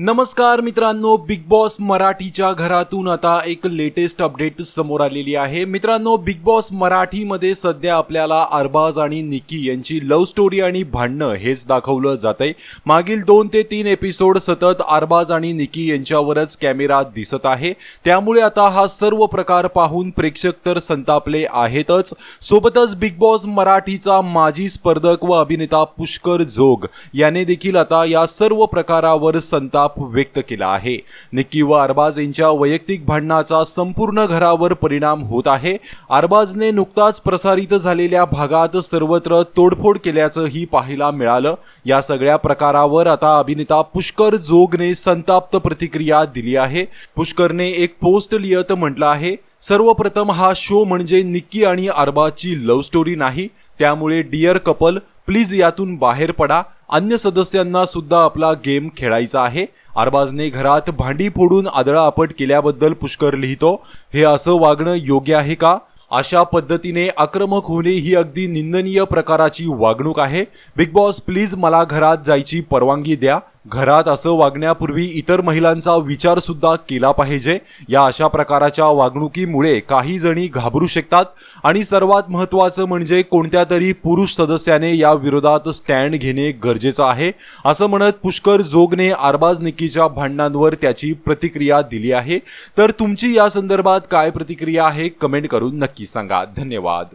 नमस्कार मित्रांनो big boss मराठीच्या घरातून आता एक लेटेस्ट अपडेट समोर आलेली आहे. मित्रांनो बिग बॉस मराठीमध्ये सध्या आपल्याला अरबाज आणि निकी यांची लव्ह स्टोरी आणि भांडणं हेच दाखवलं जातंय. मागील दोन ते तीन एपिसोड सतत अरबाज आणि निकी यांच्यावरच कॅमेरा दिसत आहे. त्यामुळे आता हा सर्व प्रकार पाहून प्रेक्षक तर संतापले आहेतच. सोबतच बिग बॉस मराठीचा माजी स्पर्धक व अभिनेता पुष्कर जोग याने देखील आता या सर्व प्रकारावर संताप व्यक्त केला आहे. निक्की व अरबाज यांच्या वैयक्तिक भांडणाचा संपूर्ण घरावर परिणाम होत आहे. अरबाजने नुकताच प्रसारित झालेल्या भागात सर्वत्र तोडफोड केल्याचंही पाहायला मिळालं. या सगळ्या प्रकारावर आता अभिनेता पुष्कर जोगने संताप्त प्रतिक्रिया दिली आहे. पुष्करने एक पोस्ट लिहत म्हटलं आहे सर्वप्रथम हा शो म्हणजे निक्की आणि अरबाजची लव्ह स्टोरी नाही. त्यामुळे डिअर कपल प्लीज यातून बाहेर पडा. अन्य सदस्यांना सुद्धा आपला गेम खेळायचा आहे. अरबाजने घरात भांडी फोडून आदळापट केल्याबद्दल पुष्कर लिहितो. हे असं वागणं योग्य आहे का? अशा पद्धतीने आक्रमक होणे ही अगदी निंदनीय प्रकाराची वागणूक आहे. बिग बॉस प्लीज मला घरात जायची परवानगी द्या. घरात असं वागण्यापूर्वी इतर महिलांचा विचार सुद्धा केला पाहिजे. या अशा प्रकाराच्या वागणुकीमुळे काही जणी घाबरू शकतात आणि सर्वात महत्त्वाचं म्हणजे कोणत्या तरी पुरुष सदस्याने या विरोधात स्टँड घेणे गरजेचं आहे असं म्हणत पुष्कर जोगने आरबाज निकीच्या भांडणांवर त्याची प्रतिक्रिया दिली आहे. तर तुमची या संदर्भात काय प्रतिक्रिया आहे कमेंट करून नक्की सांगा. धन्यवाद.